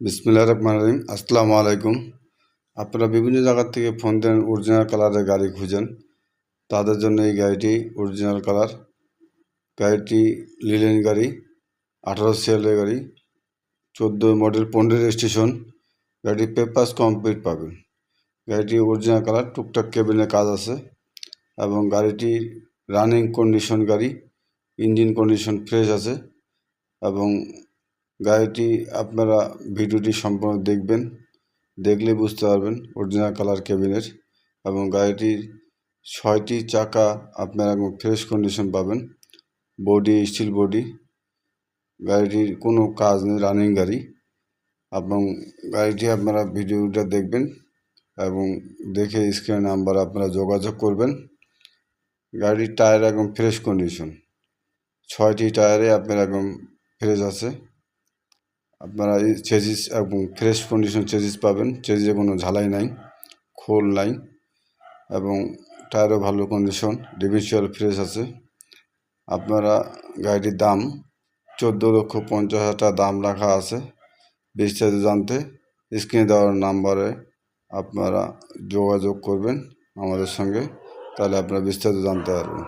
বিসমিল্লা রহমান রহিম। আসসালামু আলাইকুম। আপনারা বিভিন্ন জায়গার থেকে ফোন দেন অরিজিনাল কালারের গাড়ি খুঁজেন। তাদের জন্য এই গাড়িটি অরিজিনাল কালার গাড়িটি লিলেন গাড়ি, আঠারো সিএলের গাড়ি, চোদ্দ মডেল পনেরো স্টেশন গাড়ির পেপার্স কমপ্লিট পাবেন। গাড়িটি অরিজিনাল কালার টুকটাক কেবিনের কাজ আছে এবং গাড়িটি রানিং কন্ডিশন গাড়ি ইঞ্জিন কন্ডিশন ফ্রেশ আছে এবং গাড়িটি আপনারা ভিডিওটি সম্পূর্ণ দেখবেন দেখলে বুঝতে পারবেন অরিজিনাল কালার কেবিনের এবং গাড়িটির ছয়টি চাকা আপনারা একদম ফ্রেশ কন্ডিশন পাবেন বডি স্টিল বডি গাড়িটির কোনো কাজ নেই রানিং গাড়ি এবং গাড়িটি আপনারা ভিডিওটা দেখবেন এবং দেখে স্ক্রিন নাম্বার আপনারা যোগাযোগ করবেন, গাড়ির টায়ার একদম ফ্রেশ কন্ডিশন ছয়টি টায়ারে আপনার একদম ফ্রেশ আছে। আপনারা এই চেজিস এবং ফ্রেশ কন্ডিশন চেজিস পাবেন। চেজিসে কোনো ঝালাই নাই, খোল নাই এবং টায়ারও ভালো কন্ডিশন ডিভিচুয়াল ফ্রেশ আছে। আপনারা গাড়িটির দাম চোদ্দ লক্ষ পঞ্চাশ হাজার টাকা দাম রাখা আছে। বিস্তারিত জানতে স্ক্রিনে দেওয়ার নাম্বারে আপনারা যোগাযোগ করবেন আমাদের সঙ্গে, তাহলে আপনারা বিস্তারিত জানতে পারবেন।